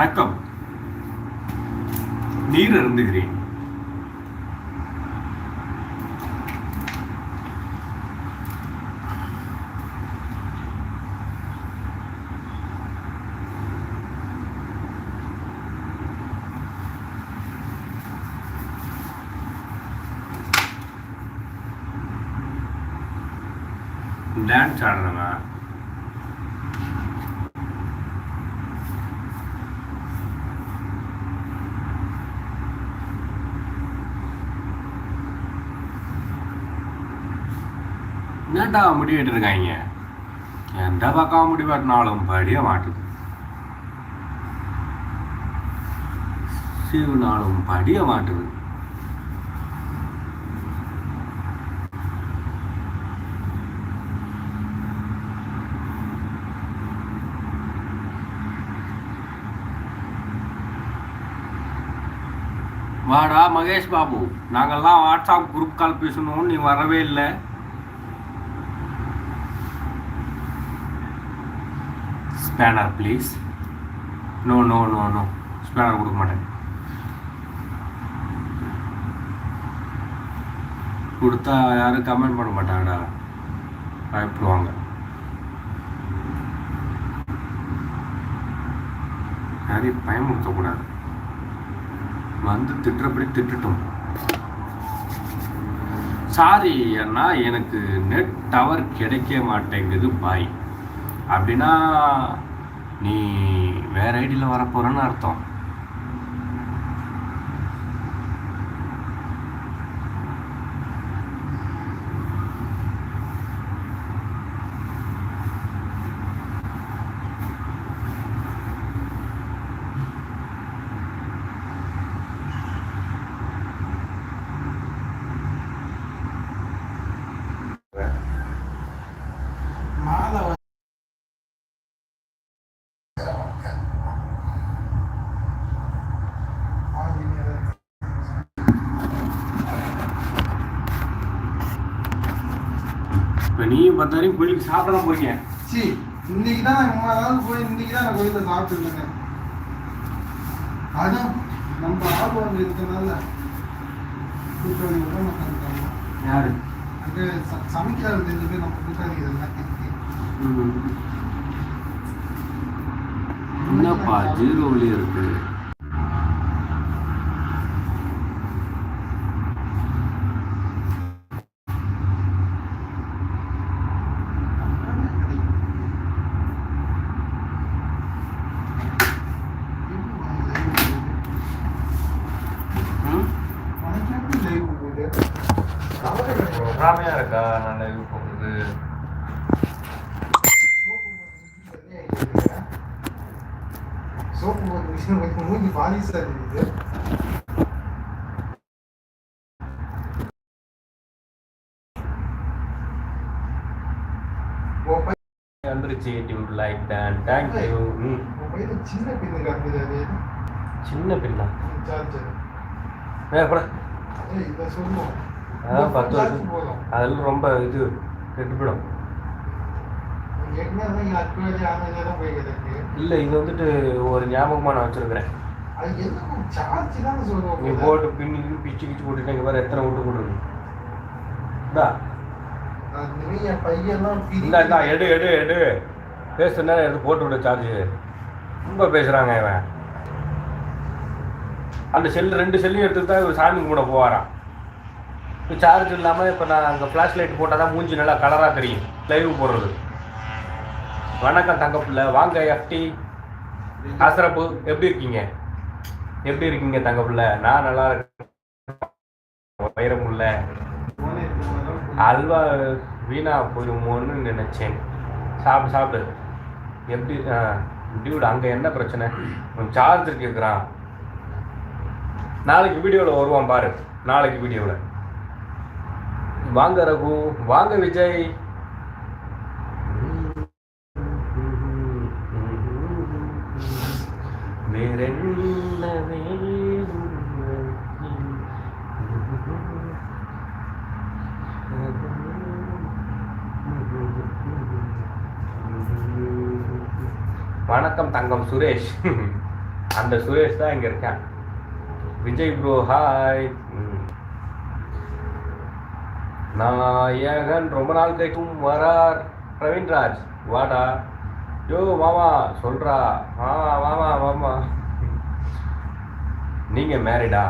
வணக்கம். நீர் அருந்துகிறேன். என்னடா முடி எடுத்துருக்காங்க எந்த பக்கம் முடி வெட்டினாலும் படிய மாட்டுது. சீவுனாலும் படிய மாட்டுது. வாடா மகேஷ் பாபு நாங்கெல்லாம் வாட்ஸ்அப் குரூப் கால் பேசணும் நீ வரவே இல்லை. Spanner please no no no no spanner கொடுக்க மாட்டேன். கொடுத்தா யாரும் கமெண்ட் பண்ண மாட்டாங்கடா. பயப்படுவாங்க. யாரையும் பயமுறுத்தக்கூடாது. வந்து திட்டுறபடி திட்டுட்டும். சாரி அண்ணா எனக்கு நெட் டவர் கிடைக்க மாட்டேங்குது. பாய் அப்படின்னா நீ வேறு ஐடியில் வரப்போகிறேன்னு அர்த்தம் மாலை வந்து இப்போ நீயும் பத்து வரைக்கும் கோயிலுக்கு சாப்பிட போறீங்க. சி இன்னைக்கு தான் நான் மூணு நாள் போய் இன்னைக்கு தான் நான் கோயிலில் சாப்பிட்டுருக்கேங்க அதுவும் நம்ம வந்து இருக்கனால கூட்டாளி மாட்டாங்க யாரு? அங்கே சமைக்கிறாரு தெரிஞ்சு போய் நம்ம கூட்டாளி இதெல்லாம் என்னப்பா ஜீரோவிலே இருக்கு ம்? பொறாமையா இருக்கா நல்ல இது போகுது சோப்பு போட்டு மிஷின் வைக்கும் மூஞ்சி பாலிசா தெரியுது உன் லைக் தான் தேங்க்யூ ம் உன் பையன் சின்ன பின்னு காட்டுது சின்ன பின்னா அதான் பத்து வருஷம் அதெல்லாம் ரொம்ப இது கெட்டுப்பிடும் இல்லை இது வந்துட்டு ஒரு ஞாபகமாக நான் வச்சிருக்கிறேன். நீ போட்டு பின்னி பிச்சு கிச்சு போட்டுட்டு வேறு எத்தனை விட்டு போட்டுருக்கு இந்தா. இந்தா எடு எடு எடு. பேசுனா எடுத்து போட்டு விட சார்ஜ் ரொம்ப பேசுகிறாங்க இவன். அந்த செல்லு ரெண்டு செல்லையும் எடுத்து தான் இவன் சாமி கும்பிட போவாராம். இப்போ சார்ஜ் இல்லாமல் இப்போ நான் அங்கே ஃப்ளாஷ் லைட் போட்டால் தான் மூஞ்சி நல்லா கலராக தெரியும். லைவ் போடுறது. வணக்கம் தங்கப்பிள்ளை வாங்க எஃப்டி அசரப்பு எப்படி இருக்கீங்க? எப்படி இருக்கீங்க தங்கப்பிள்ளை நான் நல்லா இருக்கேன். வைரமுல்ல அல்வா வீணா போயிடுமோன்னு நினைச்சேன். சாப்பிடு சாப்பிடு. எப்படி டியூட் அங்கே என்ன பிரச்சனை? சார்ஜர் கேட்குறான் நாளைக்கு வீடியோவில் வருவான் பாரு. நாளைக்கு வீடியோவில் வாங்க ரகு வாங்க விஜய். தங்கம் சுரேஷ். அந்த சுரேஷ் தான் இங்கே இருக்கான். விஜய் ப்ரோ ஹாய் நாயகன் ரொம்ப நாள் கழிக்கும் வரார். பிரவீன்ராஜ் வாடா. யோ மாமா சொல்றா. மாமா மாமா மாமா. நீங்க மேரிடா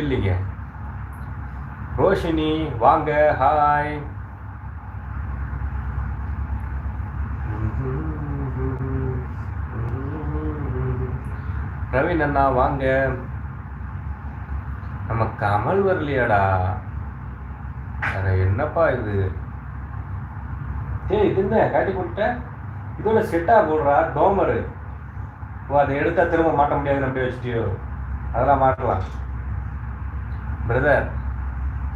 இல்லைங்க. ரோஷினி வாங்க ஹாய் பிரவீன் அண்ணா வாங்க. நம்ம கமல் வரலையாடா? அட என்னப்பா இது? ஏய் இது என்ன? காட்டி கொடுத்தேன் இதோட செட்டா போடுறா டோமரு. ஓ அதை எடுத்தா திரும்ப மாட்ட முடியாது நம்பி வச்சுட்டியோ? அதெல்லாம் மாட்டலாம். பிரதர்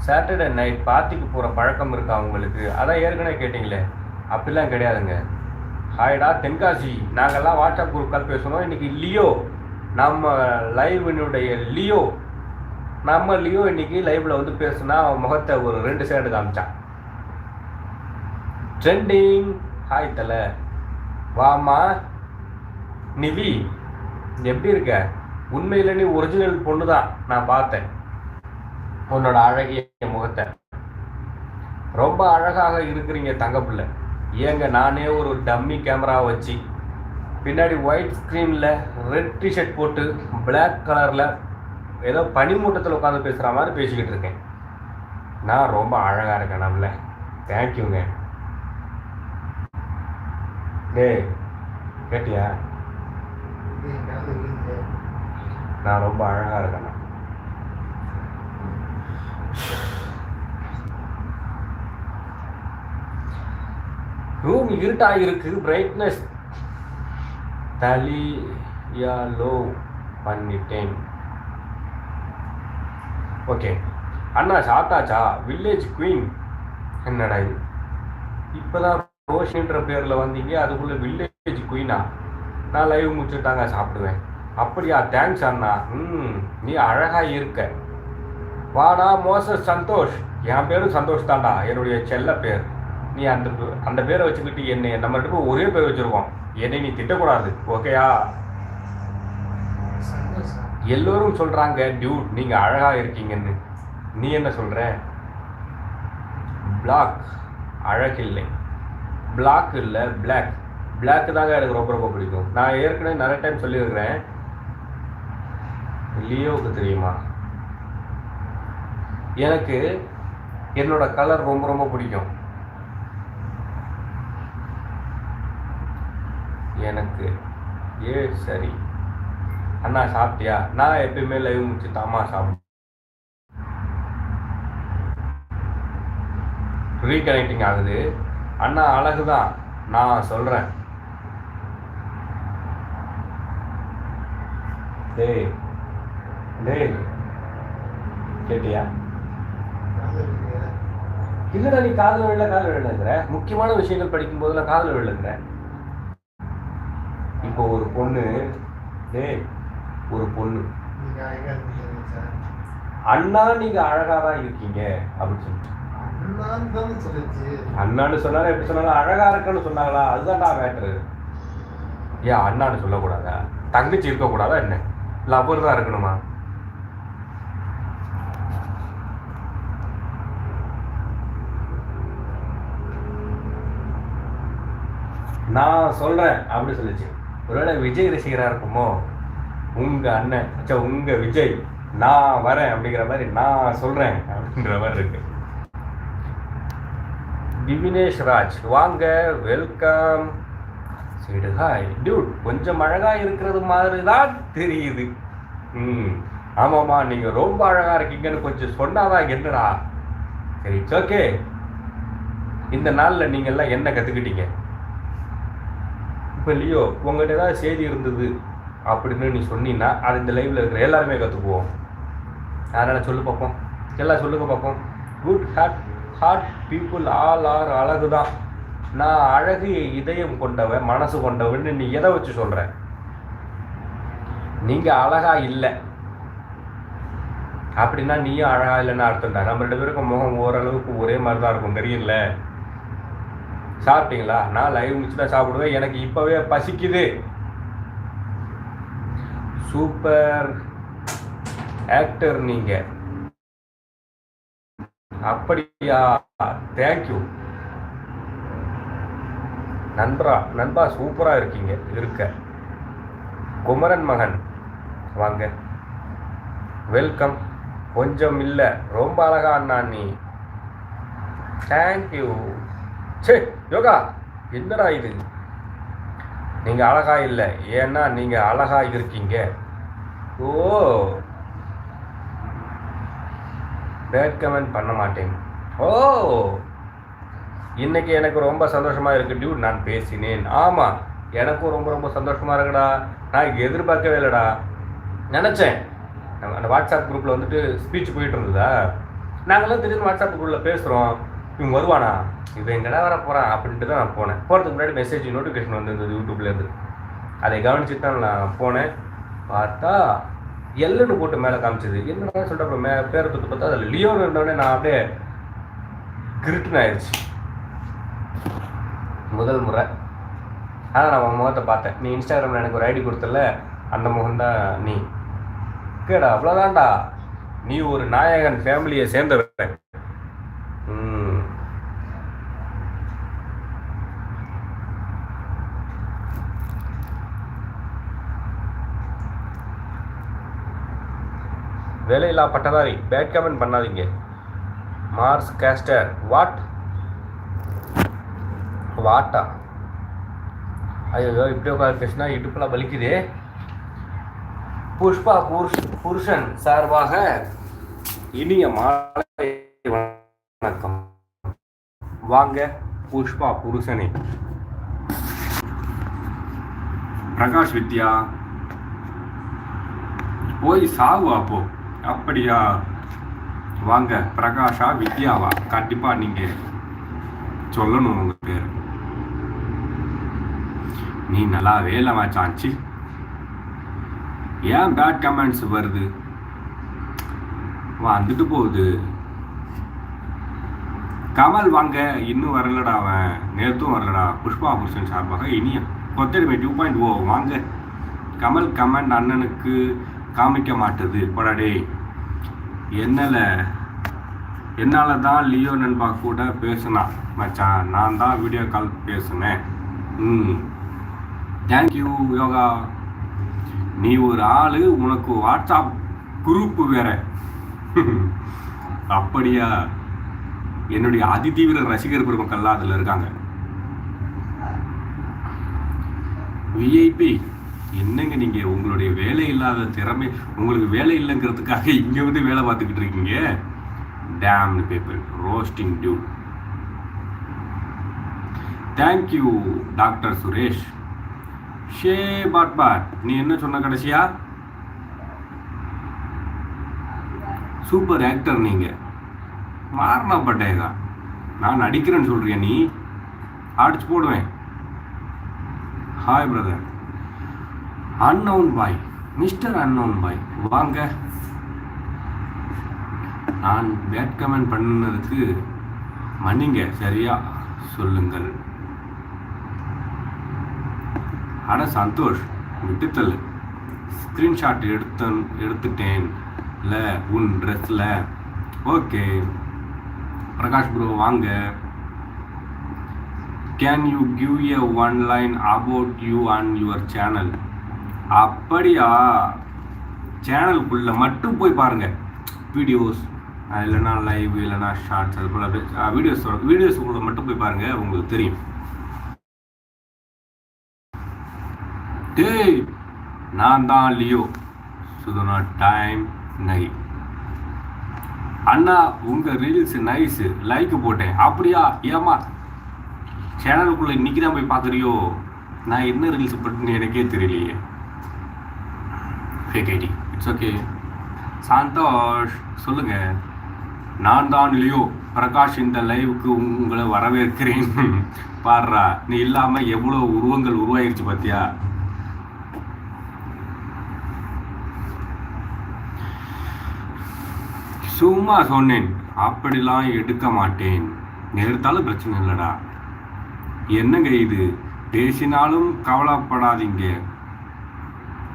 சாட்டர்டே நைட் பார்ட்டிக்கு போகிற பழக்கம் இருக்கா உங்களுக்கு? அதான் ஏற்கனவே கேட்டிங்களே. அப்படிலாம் கிடையாதுங்க. ஹாய்டா தென்காசி. நாங்கெல்லாம் வாட்ஸ்அப் குரூப் கால் பேசணும் இன்னைக்கு லியோ நம்ம லைவினுடைய லியோ நம்ம லியோ இன்னைக்கு லைவ்ல வந்து பேசுனா அவன் முகத்தை ஒரு ரெண்டு சைடு காமிச்சான். ட்ரெண்டிங் ஹாய் தல. வாமா நிவி எப்படி இருக்க? உண்மையில நீ ஒரிஜினல் பொண்ணு தான் நான் பார்த்தேன். உன்னோட அழகிய முகத்தை. ரொம்ப அழகாக இருக்கிறீங்க தங்கப்பிள்ளை. ஏங்க நானே ஒரு டம்மி கேமரா வச்சு பின்னாடி ஒயிட் ஸ்க்ரீனில் ரெட் டிஷர்ட் போட்டு பிளாக் கலரில் ஏதோ பனிமூட்டத்தில் உட்காந்து பேசுகிற மாதிரி பேசிக்கிட்டு இருக்கேன். நான் ரொம்ப அழகாக இருக்கேன் நம்மள. தேங்க்யூங்க டேய் கேட்டியா? நான் ரொம்ப அழகாக இருக்கேன் ரூம் இருட்டாக இருக்கு பிரைட்னஸ் தலியாலோ பண்ணிட்டேன். ஓகே அண்ணா சாப்பிட்டாச்சா? வில்லேஜ் குயின் என்னடா இது? இப்போதான் ரோஷின்ற பேரில் வந்தீங்க அதுக்குள்ளே வில்லேஜ் குயினா நான் லைவ் முடிச்சுட்டாங்க சாப்பிடுவேன். அப்படியா தேங்க்ஸ் அண்ணா. ம் நீ அழகாக இருக்க. வாடா மோச சந்தோஷ். என் பேரும் சந்தோஷ் தான்டா என்னுடைய செல்ல பேர். நீ அந்த பே- அந்த பேரை வச்சுக்கிட்டு என்னை நம்ம ரெண்டு ஒரே பேர் வச்சுருக்கோம். என்னை நீ திட்டக்கூடாது ஓகேயா எல்லோரும் சொல்றாங்க டியூட் நீங்க அழகா இருக்கீங்கன்னு. நீ என்ன சொல்ற? பிளாக் அழகில்லை. பிளாக் இல்லை பிளாக் பிளாக் தாங்க எனக்கு ரொம்ப ரொம்ப பிடிக்கும். நான் ஏற்கனவே நிறைய டைம் சொல்லியிருக்கிறேன். லியோவுக்கு தெரியுமா? எனக்கு என்னோட கலர் ரொம்ப ரொம்ப பிடிக்கும். எனக்கு. ஏ சரி. அண்ணா சாப்பிட்டியா? நான் எப்பயுமே லைவ் முடிச்சு தாமா சாப்பிடும் ரீகனெக்டிங் ஆகுது. அண்ணா அழகுதான். நான் சொல்றேன். டேய் டேய். கேட்டியா? இல்லைடா நீ காதல விழல காதல விழலங்கிற. முக்கியமான விஷயங்கள் படிக்கும் போதெல்லாம் காதல விழலங்கிற. இப்போ ஒரு பொண்ணு டேய் ஒரு பொண்ணு. அண்ணா நீங்க அழகா தான் இருக்கீங்க அப்படின்னு சொல்லிட்டு அண்ணான்னு சொன்னாலும் எப்படி சொன்னாலும் அழகா இருக்குன்னு சொன்னாங்களா? அதுதான்டா மேட்ரு ஏன் அண்ணான்னு சொல்லக்கூடாதா? தங்கச்சி இருக்கக்கூடாதா என்ன? லவர் தான் இருக்கணுமா? நான் சொல்றேன் அப்படி சொல்லுச்சு. ஒருவேளை விஜய் ரசிகராக இருக்குமோ? உங்கள் அண்ணன். அச்சா உங்கள் விஜய். நான் வரேன் அப்படிங்கிற மாதிரி நான் சொல்கிறேன் அப்படின்ற மாதிரி இருக்கு. திவினேஷ் ராஜ் வாங்க வெல்கம். சரி ஹாய். டியூட் கொஞ்சம் அழகாக இருக்கிறது மாதிரி தான் தெரியுது. ம். ஆமாம்மா நீங்கள் ரொம்ப அழகாக இருக்கீங்கன்னு கொஞ்சம் சொன்னாதான் என்னடா? சரி இட்ஸ் ஓகே இந்த நாளில் நீங்கள்லாம் என்ன கற்றுக்கிட்டீங்க இப்போ லியோ உங்கள்கிட்ட ஏதாவது செய்தி இருந்தது அப்படின்னு நீ சொன்னீங்கன்னா அது இந்த லைவில் இருக்கிற எல்லாருமே கற்றுக்குவோம் அதனால் சொல்லு பார்ப்போம் எல்லாம் சொல்லுங்க பார்ப்போம் good heart heart people all are அழகு தான் நான் அழகு இதயம் கொண்டவன் மனசு கொண்டவன்னு நீ எதை வச்சு சொல்கிற நீங்கள் அழகா இல்லை. அப்படின்னா நீயும் அழகா இல்லைன்னு அர்த்தம்டா. நம்ம ரெண்டு பேருக்கும் முகம் ஓரளவுக்கு ஒரே மாதிரி தான் இருக்கும். தெரியல சாப்பிட்டீங்களா? நான் லைவ் முடிச்சு தான் சாப்பிடுவேன். எனக்கு இப்போவே பசிக்குது. சூப்பர் ஆக்டர் நீங்க. அப்படியா? தேங்க்யூ நண்பரா நண்பா சூப்பரா இருக்கீங்க. இருக்க. குமரன் மகன். வாங்க. வெல்கம் கொஞ்சம் இல்லை. ரொம்ப அழகா அண்ணா நீ. தேங்க்யூ சே யோகா என்னடா இது? நீங்கள் அழகா இல்லை ஏன்னா நீங்கள் அழகா இருக்கீங்க. ஓ. பேட் கமெண்ட் பண்ண மாட்டேன். ஓ. இன்னைக்கு எனக்கு ரொம்ப சந்தோஷமாக இருக்கு டியூட் நான் பேசினேன். ஆமாம் எனக்கும் ரொம்ப ரொம்ப சந்தோஷமாக இருக்குடா. நான் எதிர்பார்க்கவே இல்லைடா. நினச்சேன். அந்த வாட்ஸ்அப் குரூப்பில் வந்துட்டு ஸ்பீச் போயிட்டு இருந்ததா? நாங்களாம் திடீர்னு வாட்ஸ்அப் குரூப்பில் பேசுகிறோம் இவங்க வருவானா? இவன் எங்கடா வர போகிறான் அப்படின்ட்டு தான் நான் போனேன். போகிறதுக்கு முன்னாடி மெசேஜ் நோட்டிஃபிகேஷன் வந்திருந்தது யூடியூப்லேருந்து அதை கவனிச்சுட்டு தான் நான் போனேன். பார்த்தா எல்லுன்னு போட்டு மேலே காமிச்சது. என்னடா சொல்கிறப்ப அப்புறம் மே பேரை தொட்டு பார்த்தா அதில் லியோன்னு இருந்தோடனே நான் அப்படியே கிரிட்டுன்னு ஆயிடுச்சு. முதல் முறை. அதான் நான் உன் முகத்தை பார்த்தேன். நீ இன்ஸ்டாகிராமில் எனக்கு ஒரு ஐடி கொடுத்தல அந்த முகம்தான் நீ. கேடா அவ்வளோதான்டா நீ ஒரு நாயகன் ஃபேமிலியை சேர்ந்தவன் ம். வேலையில்லா பட்டதாரி பேட் கமெண்ட் பண்ணாதீங்க. மார்ஸ் கேஸ்டர் வாட் வாட்டா ஐயோ இப்படி உட்காந்து பேசினா இடுப்பெல்லாம் வலிக்குதே. புஷ்பா புருஷ் புருஷன் சார்பாக இனிய மாலை வணக்கம். வாங்க புஷ்பா புருஷனே. பிரகாஷ் வித்யா. போய் சாவு அப்போ அப்படியா? வாங்க பிரகாஷா வித்யாவா கண்டிப்பா நீங்க சொல்லணும் உங்கள் பேர். நீ நல்லா வேலை மச்சான்ச்சி ஏன் பேட் கமெண்ட்ஸ் வருது? வந்துட்டு போகுது. கமல் வாங்க இன்னும் வரலடா அவன். நேத்தும் வரலடா. புஷ்பா புருஷன் சார்பாக இனிய. கொத்தடிமை டூ பாயிண்ட் ஓ வாங்க. கமல் கமெண்ட் அண்ணனுக்கு காமிக்க மாட்டுது படடே என்னல? என்னால் தான் லியோ நண்பா கூட பேசுனான் மச்சான் நான் தான் வீடியோ கால் பேசுனேன். ம். Thank you Yoga. நீ ஒரு ஆள் உனக்கு வாட்ஸ்அப் குரூப் வேற. அப்படியா? என்னுடைய அதிதீவிர ரசிகர் பெருமக்கள்லாம் அதில் இருக்காங்க. விஐபி என்னங்க நீங்க? உங்களுடைய வேலை இல்லாத திறமை உங்களுக்கு வேலை இல்லைங்கிறதுக்காக இங்க வந்து வேலை பார்த்துக்கிட்டு இருக்கீங்க? டேம்னு பேப்பர் ரோஸ்டிங் டியூ தேங்க்யூ டாக்டர் சுரேஷ் ஷே பாட் பாட் நீ என்ன சொன்ன கடைசியா? சூப்பர் ஆக்டர் நீங்க. மாறினா பட்டேகா. நான் நடிக்கிறேன்னு சொல்கிறியா நீ? அடிச்சு போடுவேன். Hi brother unknown boy mister unknown boy வாங்க. நான் பேட் கமெண்ட் பண்ணதுக்கு மன்னிங்க சரியா? சொல்லுங்கள். அட சந்தோஷ் விட்டுத்தள்ளு. ஸ்க்ரீன்ஷாட் எடுத்த எடுத்துட்டேன்ல இல்லை உன் ட்ரெஸ்ஸில் ஓகே. பிரகாஷ் ப்ரோ வாங்க. Can you give a one line about you and your channel அப்படியா? சேனலுக்குள்ளே மட்டும் போய் பாருங்கள் வீடியோஸ் இல்லைன்னா லைவ் இல்லைன்னா ஷார்ட்ஸ் அது போல் வீடியோஸ் வீடியோஸுக்குள்ளே மட்டும் போய் பாருங்கள் உங்களுக்கு தெரியும். டேய் நான் தான் லியோ. சுதனா டைம் நை அண்ணா உங்கள் ரீல்ஸ் நைஸு லைக் போட்டேன். அப்படியா? ஏமா சேனலுக்குள்ளே இன்னைக்கு தான் போய் பார்க்குறியோ நான் என்ன ரீல்ஸ் போட்டுன்னு எனக்கே தெரியலையே. ஹே கேடி இட்ஸ் ஓகே சந்தோஷ் சொல்லுங்க. நான் தான் லியோ பிரகாஷ் இந்த லைவுக்கு உங்களை வரவேற்கிறேன். பாடுறா. நீ இல்லாம எவ்வளோ உருவங்கள் உருவாயிருச்சு பார்த்தியா சும்மா சொன்னேன். அப்படிலாம் எடுக்க மாட்டேன். நேர்த்தாலும் பிரச்சனை இல்லைடா. என்னங்க இது? பேசினாலும் கவலைப்படாதீங்க.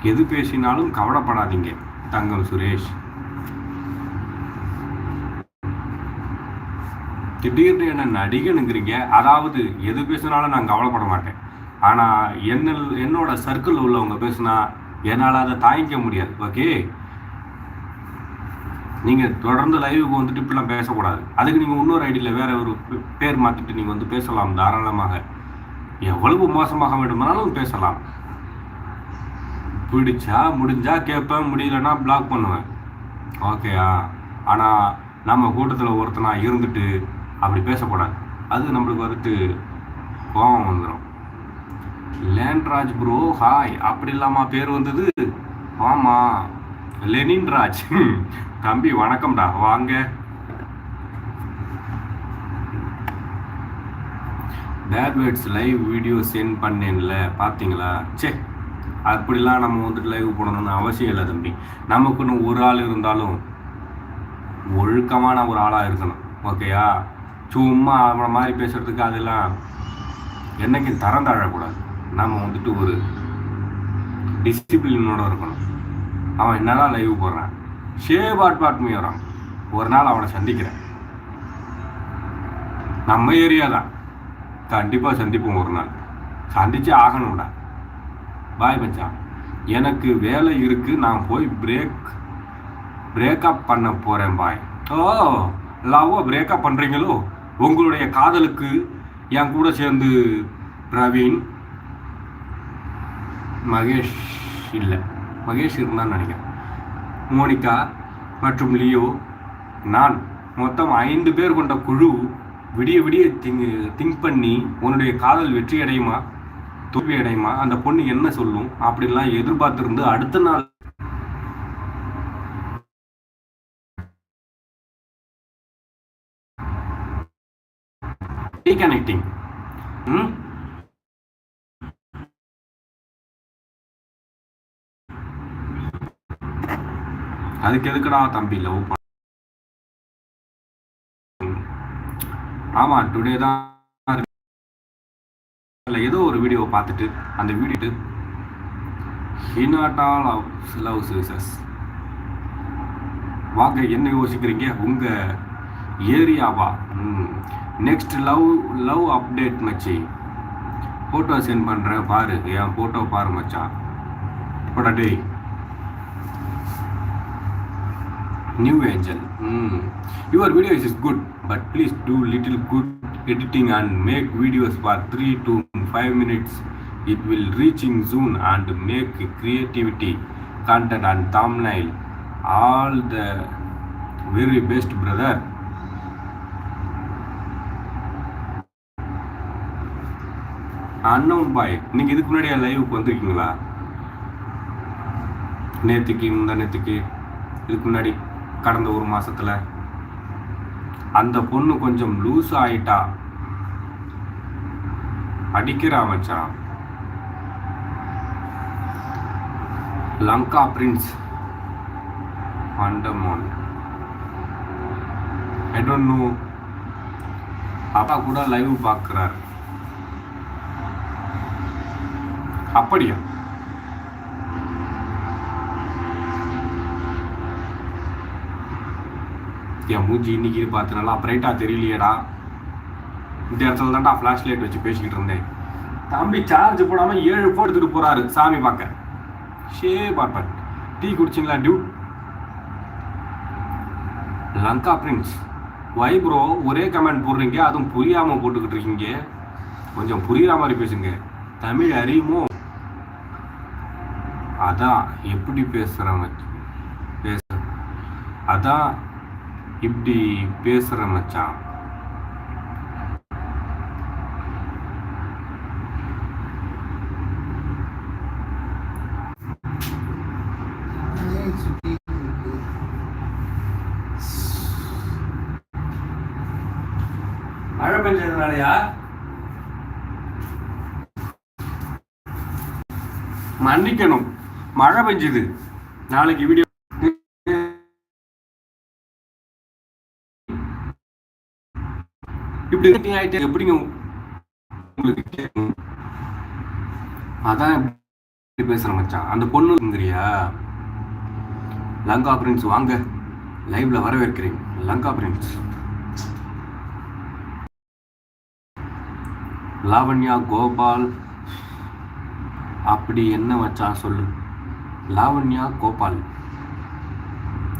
எது பேசினாலும் கவலைப்படாதீங்க தங்கம் சுரேஷ். திடீர்னு என்ன நடிகனுங்கிறீங்க அதாவது எது பேசினாலும் நான் கவலைப்பட மாட்டேன். ஆனால் என்ன என்னோட சர்க்கிள் உள்ளவங்க பேசுனா என்னால் அதை தாங்கிக்க முடியாது ஓகே நீங்கள் தொடர்ந்து லைவுக்கு வந்துட்டு இப்படிலாம் பேசக்கூடாது. அதுக்கு நீங்கள் இன்னொரு ஐடியில் வேற ஒரு பேர் மாற்றிட்டு நீங்கள் வந்து பேசலாம் தாராளமாக. எவ்வளவு மோசமாக வேண்டுமானாலும் பேசலாம். பிடிச்சா முடிஞ்சால் கேட்பேன் முடியலன்னா பிளாக் பண்ணுவேன். ஓகேயா ஆனால் நம்ம கூட்டத்தில் ஒருத்தனாக இருந்துட்டு அப்படி பேசக்கூடாது. அது நம்மளுக்கு வந்துட்டு கோபம் வந்துடும் லேண்ட்ராஜ் ப்ரோ ஹாய் அப்படி இல்லாமா பேர் வந்தது? ஆமாம் லெனின் ராஜ் தம்பி வணக்கம்டா. வாங்க. Bad words live video sent பண்ணேன்ல. பார்த்தீங்களா சே அப்படிலாம் நம்ம வந்துட்டு லைவ் போடணும்னு அவசியம் இல்லை தம்பி. நமக்குன்னு ஒரு ஆள் இருந்தாலும் ஒழுக்கமான ஒரு ஆளாக இருக்கணும். ஓகேயா சும்மா அவனை மாதிரி பேசுறதுக்கு அதெல்லாம் என்னைக்கும் தரம் தாழக்கூடாது. நம்ம வந்துட்டு ஒரு டிசிப்ளினோட இருக்கணும். அவன் என்னதான் லைவ் போடுறான். ஷேவ் ஆட் பாட் வரான். ஒரு நாள் அவனை சந்திக்கிறேன். நம்ம ஏரியா தான். கண்டிப்பாக சந்திப்போம் ஒரு நாள். சந்திச்சு ஆகணும்டா. பாய் மச்சான். எனக்கு வேலை இருக்கு நான் போய் பிரேக் பிரேக்கப் பண்ண போறேன் பாய் ஓ லவ்வோ பிரேக்கப் பண்றீங்களோ? உங்களுடைய காதலுக்கு என் கூட சேர்ந்து பிரவீன் மகேஷ் இல்லை. மகேஷ் இருந்தான்னு நினைக்கிறேன். மோனிகா மற்றும் லியோ நான் மொத்தம் ஐந்து பேர் கொண்ட குழு விடிய விடிய திங்க் திங்க் பண்ணி உன்னுடைய காதல் வெற்றி அடையுமா தோல்வி அடையுமா அந்த பொண்ணு என்ன சொல்லும்? அப்படிலாம் எதிர்பார்த்திருந்து அடுத்த நாள் ரீகனெக்டிங் அதுக்கு எதுக்குடா தம்பி லவ் ஆமா டுடே தான் இல்லை ஏதோ ஒரு வீடியோவை பார்த்துட்டு அந்த வீடியோ ஹினாட்டால் லவ் லவ் சீசஸ் வாங்க என்ன யோசிக்கிறீங்க? உங்க ஏரியாவா நெக்ஸ்ட் லவ் லவ் அப்டேட் மச்சி. ஃபோட்டோ சென்ட் பண்ணுறேன் பாரு. என் ஃபோட்டோ பாரு மச்சான் போட்டா டேய். நியூ ஏஞ்சல் ம். Your videos is good, but please do little good editing and make videos for 3 to 5 minutes. It will reaching soon and make creativity, content and thumbnail. All the very best brother. Unknown boy நீங்க இதுக்கு முன்னாடி லைவுக்கு வந்திருக்கீங்களா நேத்துக்கு முந்தா நேத்துக்கு இதுக்கு முன்னாடி கடந்த ஒரு மாசத்துல அந்த பொண்ணு கொஞ்சம் லூஸ் ஆயிட்டா. அடிக்கிறா மச்சான் Lanka prince. Andaman I don't know அப்பா கூட லைவ் பார்க்குறார். அப்படியா? என் மூஞ்சி இன்னைக்கு பார்த்து நல்லா பிரைட்டாக தெரியலையேடா. இந்த இடத்துல தான்டா ஃப்ளாஷ் லைட் வச்சு பேசிக்கிட்டு இருந்தேன். தம்பி சார்ஜ் போடாமல் ஏழு போட்டு எடுத்துட்டு போகிறாரு சாமி பார்க்க. ஷே பார்ப்பன். டீ குடிச்சிங்களா டியூ லங்கா பிரின்ஸ் வை ப்ரோ ஒரே கமெண்ட் போடுறீங்க அதுவும் புரியாமல் போட்டுக்கிட்டு இருக்கீங்க. கொஞ்சம் புரியுற மாதிரி பேசுங்க. தமிழ் அறியுமோ? அதான் எப்படி பேசுகிறவங்க பேச. அதான் இப்படி பேசுற மச்சான். மழை பெஞ்சதுனாலயா? மன்னிக்கணும். மழை பெஞ்சுது. நாளைக்கு வீடியோ இப்படி ஆயிட்டு எப்படிங்க உங்களுக்கு கேட்கும்? அதான் பேசுறேன் மச்சான். அந்த பொண்ணுங்கிறியா லங்கா பிரின்ஸ் வாங்க. லைவ்ல வரவேற்கிறேன். லங்கா பிரின்ஸ் லாவண்யா கோபால். அப்படி என்ன மச்சான் சொல்லு? லாவண்யா கோபால்.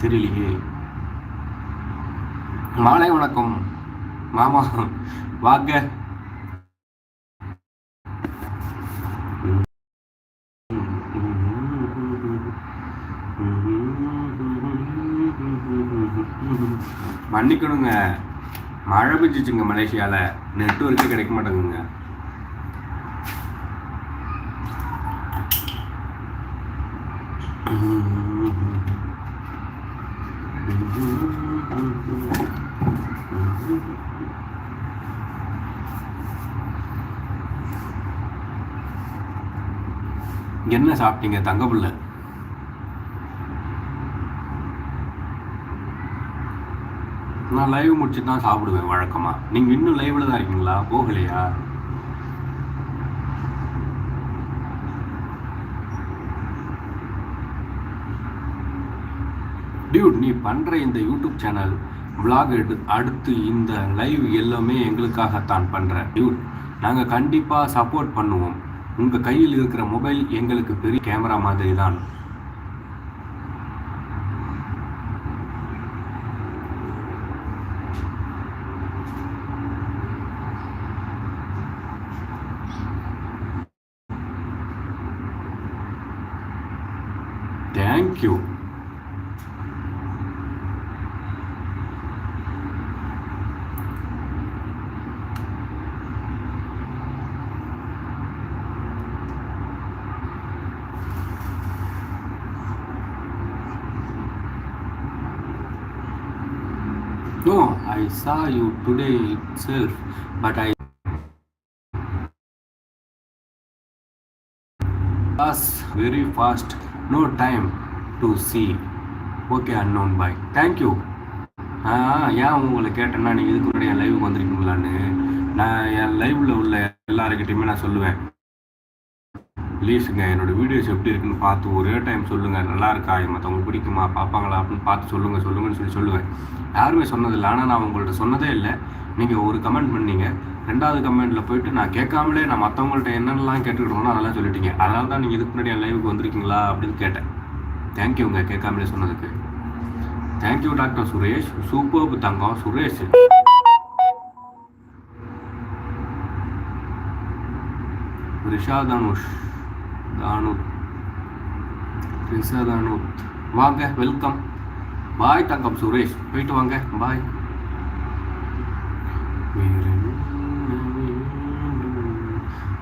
தெரியலையே. மாலை வணக்கம். மாமா வாங்க. மன்னிக்கணுங்க. மழை பெஞ்சிச்சுங்க மலேசியாவில் நெட்ஒர்க்கே கிடைக்க மாட்டேங்குங்க என்ன சாப்பிட்டீங்க தங்கப்புள்ள நான் லைவ் முடிச்சுட்டு தான் சாப்பிடுவேன் வழக்கமா. நீங்க இன்னும் லைவ்ல தான் இருக்கீங்களா? போகலையா? டியூட் நீ பண்ற இந்த யூடியூப் சேனல் விளாக் எடு அடுத்து இந்த லைவ் எல்லாமே எங்களுக்காகத்தான் பண்ற. டியூட் நாங்க கண்டிப்பா சப்போர்ட் பண்ணுவோம். உங்கள் கையில் இருக்கிற மொபைல் எங்களுக்கு பெரிய கேமரா மாதிரி தான் thank you No, I saw you today itself, but I was very fast. No time to see. Okay unknown boy thank you ஆ ஏன் உங்களை கேட்டேன்னா நீங்கள் இதுக்கு முன்னாடி என் லைவுக்கு வந்திருக்கீங்களான்னு நான் என் லைவில் உள்ள எல்லாருக்கிட்டையுமே நான் சொல்லுவேன் ப்ளீஸுங்க என்னோட வீடியோஸ் எப்படி இருக்குன்னு பார்த்து ஒரே டைம் சொல்லுங்கள் நல்லா இருக்கா? மற்றவங்களுக்கு பிடிக்குமா? பார்ப்பாங்களா? அப்படின்னு பார்த்து சொல்லுங்கள் சொல்லுங்கன்னு சொல்லி சொல்லுவேன். யாருமே சொன்னதில்லை ஆனால் நான் உங்கள்கிட்ட சொன்னதே இல்லை. நீங்கள் ஒரு கமெண்ட் பண்ணீங்க. ரெண்டாவது கமெண்ட்டில் போயிட்டு நான் கேட்காமலே நான் மற்றவங்கள்ட்ட என்னென்னலாம் கேட்டுக்கிட்டோம்னோ அதெல்லாம் சொல்லிட்டீங்க. அதனால தான் நீங்கள் இதுக்கு முன்னாடி என் லைவுக்கு வந்திருக்கீங்களா அப்படின்னு கேட்டேன். தேங்க்யூங்க கேட்காமலே சொன்னதுக்கு. Thank you doctor Suresh. Super தங்கம் சுரேஷ். ரிஷா தனுஷ் தானுத் ரிஷா தானுத் வாங்க வெல்கம் பாய் தங்கம் சுரேஷ். போயிட்டு வாங்க. பாய்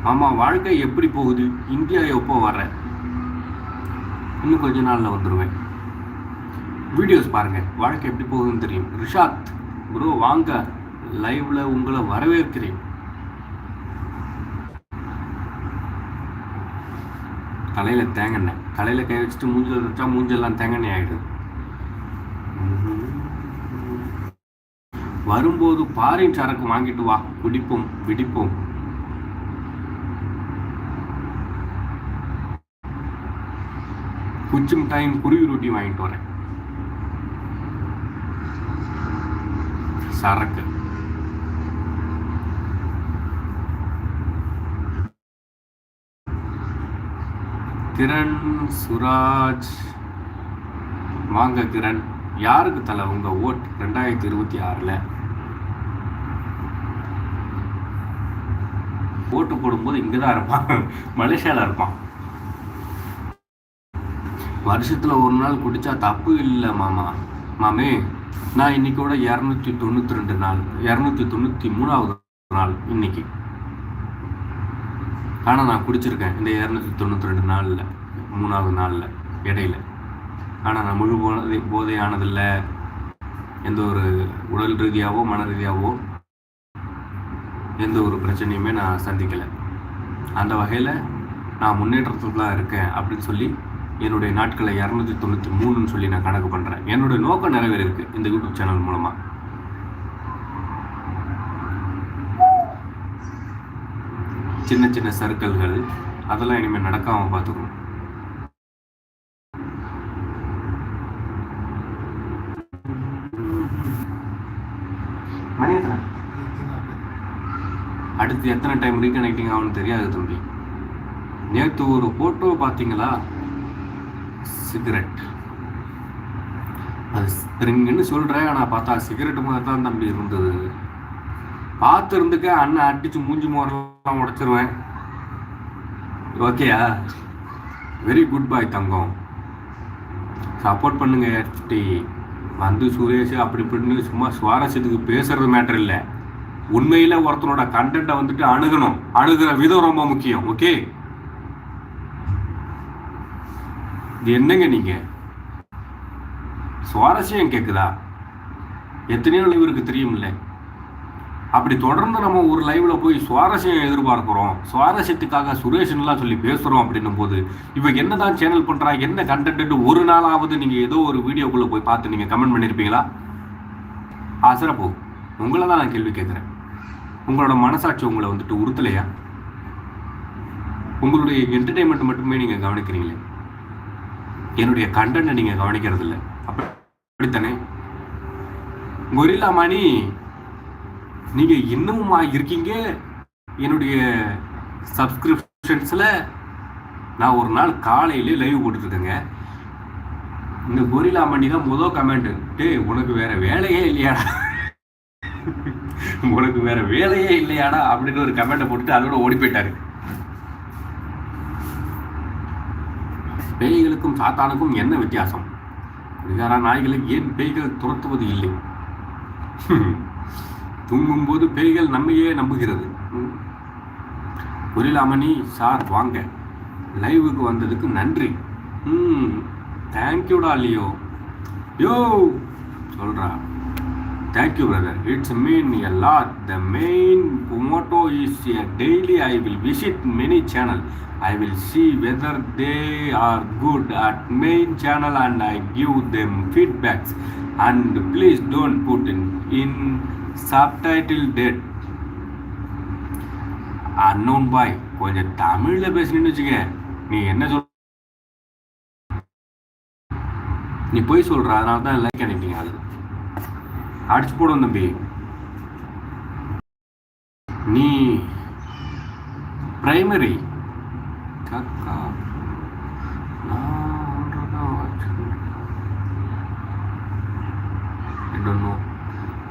ஆமாம் வாழ்க்கை எப்படி போகுது? இந்தியா எப்போ வர்றேன்? இன்னும் கொஞ்ச நாளில் வந்துடுவேன் வீடியோஸ் பாருங்க. வாழ்க்கை எப்படி போகுதுன்னு தெரியும். ரிஷாத் ப்ரோ வாங்க. லைவ்ல உங்களை வரவேற்கிறேன். தலையில் தேங்கெண்ணெய் தலையில் கை வச்சுட்டு மூஞ்சில் வச்சா மூஞ்செல்லாம் தேங்கெண்ணெய் ஆகிடுது வரும்போது பாரின் சரக்கு வாங்கிட்டு வா. குடிப்போம் விடிப்போம். குச்சி மிட்டாயும் குருவி ரொட்டி வாங்கிட்டு வரேன். சரக்கு. கிரண் சுராஜ். வாங்க கிரண் யாருக்கு தலை உங்க ஓட் ரெண்டாயிரத்தி இருபத்தி ஆறுல? ஓட்டு போடும்போது இங்கே தான் இருப்பான். மலேசியால இருப்பான். வருஷத்துல ஒரு நாள் குடிச்சா தப்பு இல்லை மாமா. மாமே நான் இன்னைக்கோட இரநூத்தி தொண்ணூத்தி ரெண்டு நாள் இரநூத்தி தொண்ணூத்தி மூணாவது நாள் இன்னைக்கு. ஆனால் நான் குடிச்சிருக்கேன். இந்த இரநூத்தி தொண்ணூற்றி ரெண்டு நாளில் மூணாவது நாளில் இடையில. ஆனால் நான் முழு போனது போதை ஆனதில்லை எந்த ஒரு உடல் ரீதியாகவோ மன ரீதியாகவோ எந்த ஒரு பிரச்சனையுமே நான் சந்திக்கலை. அந்த வகையில் நான் முன்னேற்றத்தில் தான் இருக்கேன் அப்படின்னு சொல்லி என்னுடைய நாட்களை இரநூத்தி தொண்ணூற்றி மூணுன்னு சொல்லி நான் கணக்கு பண்ணுறேன் என்னுடைய நோக்கம் நிறைவேறிருக்கு இந்த யூடியூப் சேனல் மூலமாக சின்ன சின்ன சர்க்கிள்கள் அதெல்லாம் இனிமேல் நடக்காமல் பார்த்துக்கணும். அடுத்து எத்தனை டைம் ரீகனெக்டிங் ஆகும்னு தெரியாது தம்பி. நேற்று ஒரு ஃபோட்டோ பார்த்தீங்களா? சிகரெட் அது ஸ்ப்ரிங்குன்னு சொல்கிறேன் ஆனால் பார்த்தா சிகரெட் மாதிரி தான் தம்பி இருந்தது. பார்த்துருந்துக்க அண்ணன் அடித்து மூஞ்சி மோரலாம் உடைச்சிருவேன் ஓகேயா? வெரி குட் பாய் தங்கம். சப்போர்ட் பண்ணுங்க டி. வந்து சுரேஷ் அப்படி இப்படின்னு சும்மா சுவாரஸ்யத்துக்கு பேசுறது மேட்டர் இல்லை. உண்மையில ஒருத்தனோட கண்டென்ட்டை வந்துட்டு அணுகணும். அணுகிற விதம் ரொம்ப முக்கியம் ஓகே? இது என்னங்க நீங்க? சுவாரஸ்யம் கேக்குதா? எத்தனையோ இவருக்கு தெரியும்ல. அப்படி தொடர்ந்து நம்ம ஒரு லைவ்ல போய் சுவாரஸ்யம் எதிர்பார்க்கிறோம். சுவாரஸ்யத்துக்காக சுரேஷன்லாம் சொல்லி பேசுறோம் அப்படின்னும் போது இவ என்னதான் சேனல் பண்றா என்ன கண்டென்ட் ஒரு நாளாவது நீங்க ஏதோ ஒரு வீடியோக்குள்ள போய் பார்த்து நீங்க கமெண்ட் பண்ணியிருப்பீங்களா ஆ சிறப்பு. உங்களை தான் நான் கேள்வி கேட்குறேன். உங்களோட மனசாட்சி உங்களை வந்துட்டு உறுத்தலையா? உங்களுடைய என்டர்டைன்மெண்ட் மட்டுமே நீங்கள் கவனிக்கிறீங்களே? என்னுடைய கண்டென்ட்டை நீங்கள் கவனிக்கிறது இல்லை அப்படி அப்படித்தானே கொரில்லா மணி நீங்க இன்னமுமா இருக்கீங்க? என்னுடைய சப்ஸ்கிரிப்ஷன்ஸ்ல நான் ஒரு நாள் காலையிலே லைவ் போட்டுருக்கேங்க இந்த கொரில்லா மணி தான் முதல் கமெண்ட் உனக்கு வேற வேலையே இல்லையாடா? உனக்கு வேற வேலையே இல்லையாடா? அப்படின்னு ஒரு கமெண்ட்டை போட்டுட்டு அதோட ஓடி போயிட்டாரு. பேய்களுக்கும் சாத்தானுக்கும் என்ன வித்தியாசம்? குடிகார நாய்களை ஏன் பேய்கள் துரத்துவது இல்லை? தூங்கும்போது பேய்கள் நம்மையே நம்புகிறது. புரியலாமணி சார் வாங்க. லைவுக்கு வந்ததுக்கு நன்றி. ம். தேங்க்யூடா லியோ. யோ! சொல்கிறா thank you brother it's mean a lot the main motto is a daily I will visit many channel I will see whether they are good at main channel and I give them feedbacks and please don't put in in subtitle that unknown boy கொஞ்சம் தமிழ்ல பேசினேன்னு வச்சுக்க. நீ என்ன சொல் நீ போய் சொல்ற அதனால தான் லைக் அனுப்பிங்க அது. அடிச்சு போடும் தம்பி. நீ பிரைமரி கக்கா.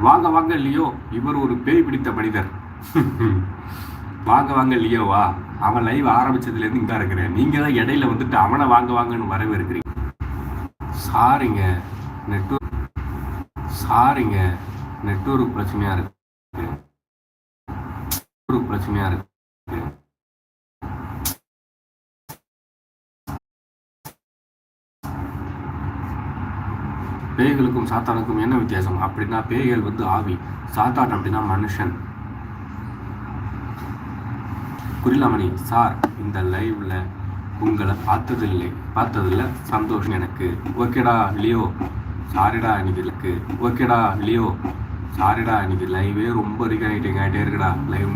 வாங்க வாங்க லியோ இவர் ஒரு பேய் பிடித்த மனிதர். வாங்க வாங்க லியோவா அவன் லைவ் ஆரம்பிச்சதுலேருந்து இங்கே இங்க இருக்கிறேன். நீங்க தான் இடையில வந்துட்டு அவனை வாங்க வாங்கன்னு வரவேற்கிறீங்க. சாரிங்க நெட்வொர்க் சாரிங்க நெட்வொர்க் பிரச்சனையா இருக்கு. நெட்வொர்க் பிரச்சனையா இருக்கு. பேய்களுக்கும் சாத்தானுக்கும் என்ன வித்தியாசம்? அப்படின்னா பேய்கள் வந்து ஆவி சாத்தான் அப்படின்னா மனுஷன். குரிலாமணி சார் இந்த லைவ்ல உங்களை பார்த்ததில்லை. பார்த்ததில்ல. சந்தோஷம் எனக்கு. ஓகேடா லியோ. சாரிடா எனக்கு இருக்கு. ஓகேடா லியோ. சாரிடா இன்னைக்கு லைவே ரொம்ப ரீகனெக்டிங் ஆகிட்டே இருக்குடா. லைவ்